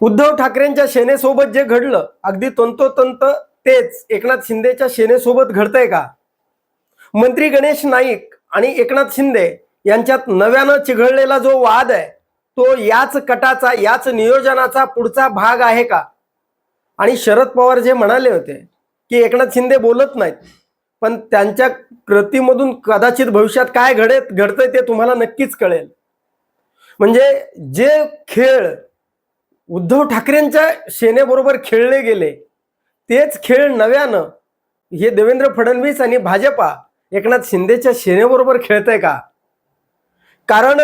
उद्धव ठाकरेंच्या सेनेसोबत जे घडलं अगदी तंतोतंत तेच एकनाथ शिंदेच्या सेनेसोबत घडतंय का? मंत्री गणेश नाईक आणि एकनाथ शिंदे यांच्यात नव्यानं चिघळलेला जो वाद आहे तो याच कटाचा याच नियोजनाचा पुढचा भाग आहे का? आणि शरद पवार जे म्हणाले होते की एकनाथ शिंदे बोलत नाहीत पण त्यांच्या कृतीमधून कदाचित भविष्यात काय घडेत घडतंय ते तुम्हाला नक्कीच कळेल. म्हणजे जे खेळ उद्धव ठाकरेंच्या सेनेबरोबर खेळले गेले. तेच खेळ नव्यानं हे देवेंद्र फडणवीस आणि भाजपा एकनाथ शिंदेच्या सेनेबरोबर खेळतंय का? कारण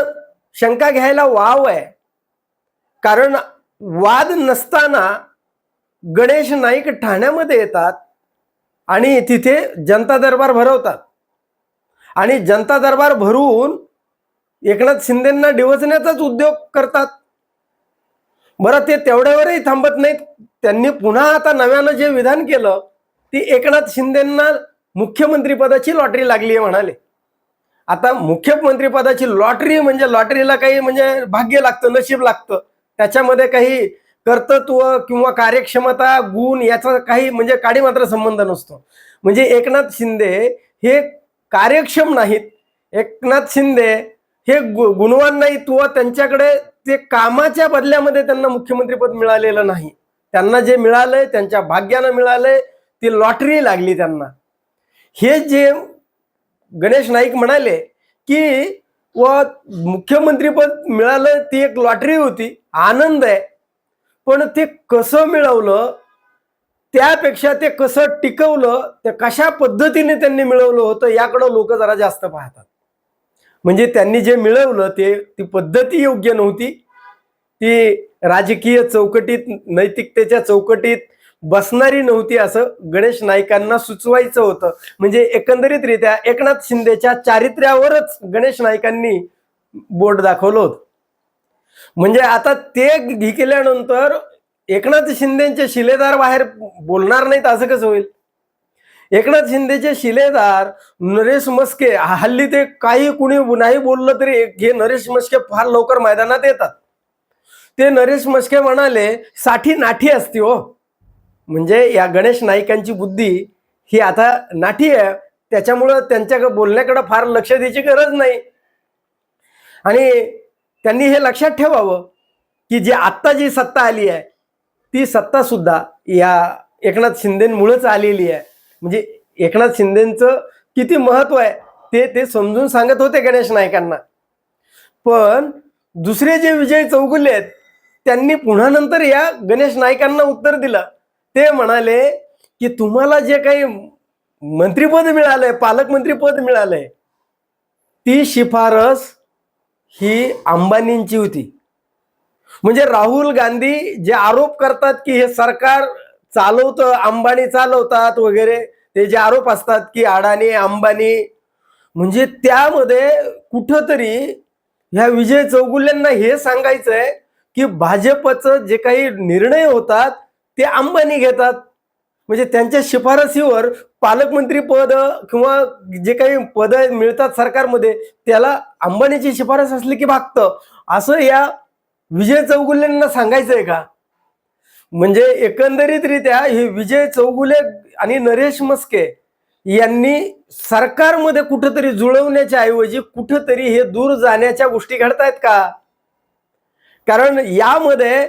शंका घ्यायला वाव आहे. कारण वाद नसताना गणेश नाईक ठाण्यामध्ये येतात आणि तिथे जनता दरबार भरवतात. आणि जनता दरबार भरून एकनाथ शिंदेंना डिवचण्याचाच उद्योग करतात. बरं ते तेवढ्यावरही थांबत नाहीत. त्यांनी पुन्हा आता नव्यानं जे विधान केलं ती एकनाथ शिंदेंना मुख्यमंत्रीपदाची लॉटरी लागली आहे म्हणाले. आता मुख्यमंत्रीपदाची लॉटरी म्हणजे लॉटरीला काही म्हणजे भाग्य लागतं नशीब लागतं. त्याच्यामध्ये काही कर्तृत्व किंवा कार्यक्षमता गुण याचा काही म्हणजे काडी मात्र संबंध नसतो. म्हणजे एकनाथ शिंदे हे कार्यक्षम नाहीत. एकनाथ शिंदे हे गु- गुणवान नाहीत व त्यांच्याकडे ते कामाच्या बदल्यामध्ये त्यांना मुख्यमंत्रीपद मिळालेलं नाही. त्यांना जे मिळालंय त्यांच्या भाग्यानं मिळालंय ती लॉटरी लागली त्यांना. हे जे गणेश नाईक म्हणाले की व मुख्यमंत्रीपद मिळालं ती एक लॉटरी होती आनंद आहे. पण ते कसं मिळवलं त्यापेक्षा ते कसं टिकवलं ते कशा पद्धतीने त्यांनी मिळवलं होतं याकडं लोक जरा जास्त पाहतात. म्हणजे त्यांनी जे मिळवलं ते ती पद्धती योग्य नव्हती. ती राजकीय चौकटीत नैतिकतेच्या चौकटीत बसणारी नव्हती असं गणेश नाईकांना सुचवायचं होतं. म्हणजे एकंदरीतरित्या एकनाथ शिंदेच्या चारित्र्यावरच गणेश नाईकांनी बोट दाखवलं होतं. म्हणजे आता ते घी केल्यानंतर एकनाथ शिंदेचे शिलेदार बाहेर बोलणार नाहीत असं कसं होईल? एकनाथ शिंदेचे शिलेदार नरेश मस्के हल्ली ते काही कुणी नाही बोललं तरी हे नरेश मस्के फार लवकर मैदानात येतात. ते नरेश मस्के म्हणाले साठी नाठी असती हो. म्हणजे या गणेश नाईकांची बुद्धी ही आता नाठी आहे. त्याच्यामुळं त्यांच्या बोलण्याकडे फार लक्ष द्यायची गरज नाही. आणि त्यांनी हे लक्षात ठेवावं की जी आत्ता जी सत्ता आली आहे ती सत्ता सुद्धा या एकनाथ शिंदेमुळेच आलेली आहे. म्हणजे एकनाथ शिंदेचं किती महत्त्व आहे ते ते समजून सांगत होते गणेश नायकांना पण दुसरे जे विजय चौगुले आहेत त्यांनी पुन्हा नंतर या गणेश नायकांना उत्तर दिलं. ते म्हणाले की तुम्हाला जे काही मंत्रीपद मिळालंय पालकमंत्रीपद मिळालंय ती शिफारस ही अंबानींची होती. म्हणजे राहुल गांधी जे आरोप करतात की हे सरकार चालवतं अंबानी चालवतात वगैरे. ते जे आरोप असतात की अडाणी अंबानी म्हणजे त्यामध्ये कुठंतरी ह्या विजय चौगुल्यांना हे सांगायचंय की भाजपचं जे काही निर्णय होतात ते अंबानी घेतात. म्हणजे त्यांच्या शिफारसीवर पालकमंत्री पद किंवा जे काही पद मिळतात सरकारमध्ये त्याला अंबानीची शिफारस असली की भागतं. असं या विजय चौगुल्यांना सांगायचंय का? म्हणजे एकंदरीतरित्या हे विजय चौगुले आणि नरेश मस्के यांनी सरकारमध्ये कुठंतरी जुळवण्याच्या ऐवजी कुठंतरी हे दूर जाण्याच्या गोष्टी घडतायत का? कारण यामध्ये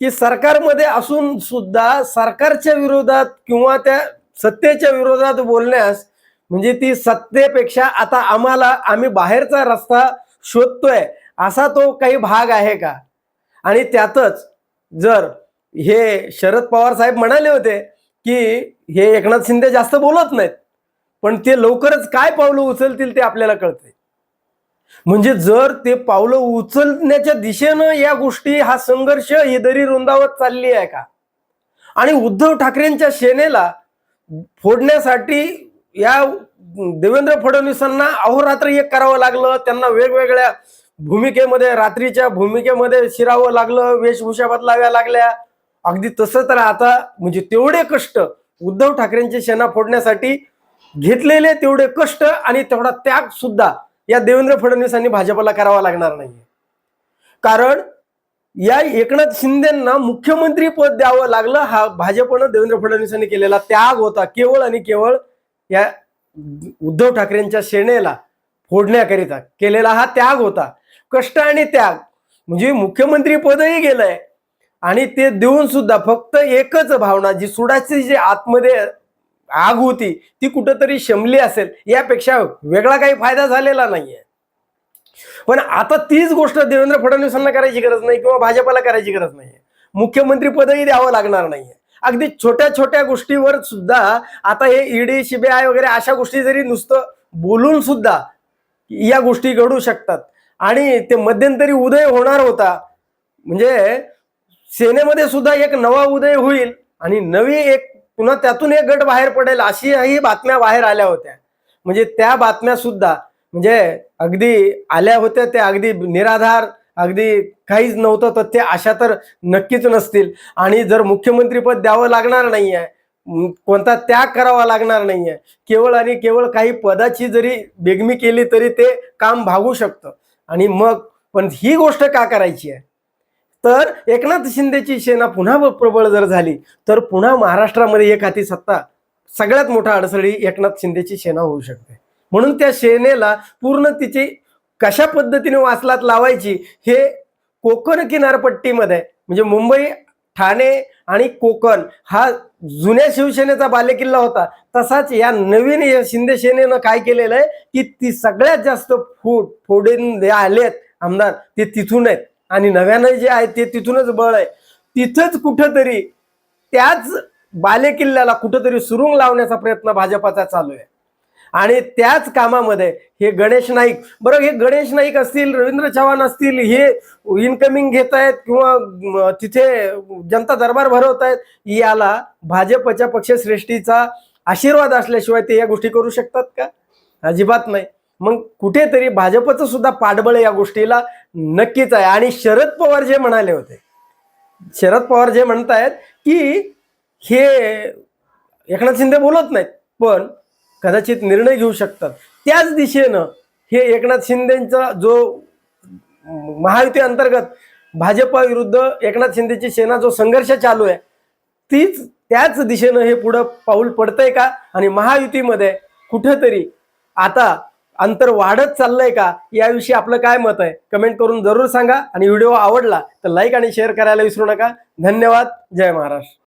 की सरकारमध्ये असून सुद्धा सरकारच्या विरोधात किंवा त्या सत्तेच्या विरोधात बोलण्यास म्हणजे ती सत्तेपेक्षा आता आम्हाला आम्ही बाहेरचा रस्ता शोधतोय असा तो काही भाग आहे का? आणि त्यातच जर हे शरद पवार साहेब म्हणाले होते की हे एकनाथ शिंदे जास्त बोलत नाहीत पण ते लवकरच काय पावलं उचलतील ते आपल्याला कळतंय. म्हणजे जर ते पावलं उचलण्याच्या दिशेनं या गोष्टी हा संघर्ष ही दरी रुंदावत चालली आहे का? आणि उद्धव ठाकरेंच्या सेनेला फोडण्यासाठी या देवेंद्र फडणवीसांना अहोरात्र एक करावं लागलं त्यांना वेगवेगळ्या भूमिकेमध्ये रात्रीच्या भूमिकेमध्ये शिरावं लागलं वेशभूषा बदलाव्या लागल्या अगदी तसं तर आता म्हणजे तेवढे कष्ट उद्धव ठाकरेंची सेना फोडण्यासाठी घेतलेले तेवढे कष्ट आणि तेवढा त्याग सुद्धा या देवेंद्र फडणवीसांनी भाजपला करावा लागणार नाहीये. कारण या एकनाथ शिंदेना मुख्यमंत्री पद द्यावं लागलं हा भाजपनं देवेंद्र फडणवीसांनी केलेला त्याग होता. केवळ आणि केवळ या उद्धव ठाकरेंच्या सेनेला फोडण्याकरिता केलेला हा त्याग होता. कष्ट आणि त्याग. म्हणजे मुख्यमंत्री पदही गेलंय. आणि ते देऊन सुद्धा फक्त एकच भावना जी सुडाची जी आतमध्ये आग होती ती कुठंतरी शमली असेल यापेक्षा वेगळा काही फायदा झालेला नाहीये. पण आता तीच गोष्ट देवेंद्र फडणवीसांना करायची गरज नाही किंवा भाजपाला करायची गरज नाहीये. मुख्यमंत्री पदही द्यावं लागणार नाहीये. अगदी छोट्या छोट्या गोष्टीवर सुद्धा आता हे ईडी सीबीआय वगैरे अशा गोष्टी जरी नुसतं बोलून सुद्धा या गोष्टी घडू शकतात. आणि ते मध्यंतरी उदय होणार होता. म्हणजे सेनेमध्ये सुद्धा एक नवा उदय होईल आणि नवी एक पुन्हा त्यातून एक गट बाहेर पडेल अशीही बातम्या बाहेर आल्या होत्या. म्हणजे त्या बातम्या सुद्धा म्हणजे अगदी आल्या होत्या त्या अगदी निराधार अगदी काहीच नव्हतं तथ्य अशा तर नक्कीच नसतील. आणि जर मुख्यमंत्रीपद द्यावं लागणार नाहीये आहे कोणता त्याग करावा लागणार नाहीये केवळ आणि केवळ काही पदाची जरी बेगमी केली तरी ते काम भागू शकतं. आणि मग पण ही गोष्ट का करायची आहे? तर एकनाथ शिंदेची सेना पुन्हा प्रबळ जर झाली तर पुन्हा महाराष्ट्रामध्ये एक हाती सत्ता सगळ्यात मोठा अडसळी एकनाथ शिंदेची सेना होऊ शकते. म्हणून त्या सेनेला पूर्ण तिची कशा पद्धतीने वाचलात लावायची हे कोकण किनारपट्टीमध्ये म्हणजे मुंबई ठाणे आणि कोकण हा जुन्या शिवसेनेचा बालेकिल्ला होता तसाच या नवीन या शिंदे सेनेनं काय केलेलं आहे की ती सगळ्यात जास्त फूट फोडून जे आलेत आमदार ते तिथून आहेत. आणि नव्यानं जे आहे ते तिथूनच बळ आहे. तिथंच कुठंतरी त्याच बालेकिल्ल्याला कुठंतरी सुरुंग लावण्याचा प्रयत्न भाजपाचा चालू आहे. आणि त्याच कामामध्ये हे गणेश नाईक बरं हे गणेश नाईक असतील रवींद्र चव्हाण असतील हे इनकमिंग घेत आहेत किंवा तिथे जनता दरबार भरवत आहेत याला भाजपच्या पक्षश्रेष्ठीचा आशीर्वाद असल्याशिवाय ते या गोष्टी करू शकतात का? अजिबात नाही. मग कुठेतरी भाजपचं सुद्धा पाठबळ या गोष्टीला नक्कीच आहे. आणि शरद पवार जे म्हणाले होते शरद पवार जे म्हणतायत की हे एकनाथ शिंदे बोलत नाहीत पण कदाचित निर्णय घेऊ शकतात. त्याच दिशेनं हे एकनाथ शिंदेचा जो महायुती अंतर्गत भाजपा विरुद्ध एकनाथ शिंदेची सेना जो संघर्ष चालू आहे तीच त्याच दिशेनं हे पुढं पाऊल पडतंय का? आणि महायुतीमध्ये कुठेतरी आता अंतर वाढत चाललंय का? याविषयी आपलं काय मत आहे? कमेंट करून जरूर सांगा. आणि व्हिडिओ आवडला तर लाईक आणि शेअर करायला विसरू नका. धन्यवाद. जय महाराष्ट्र.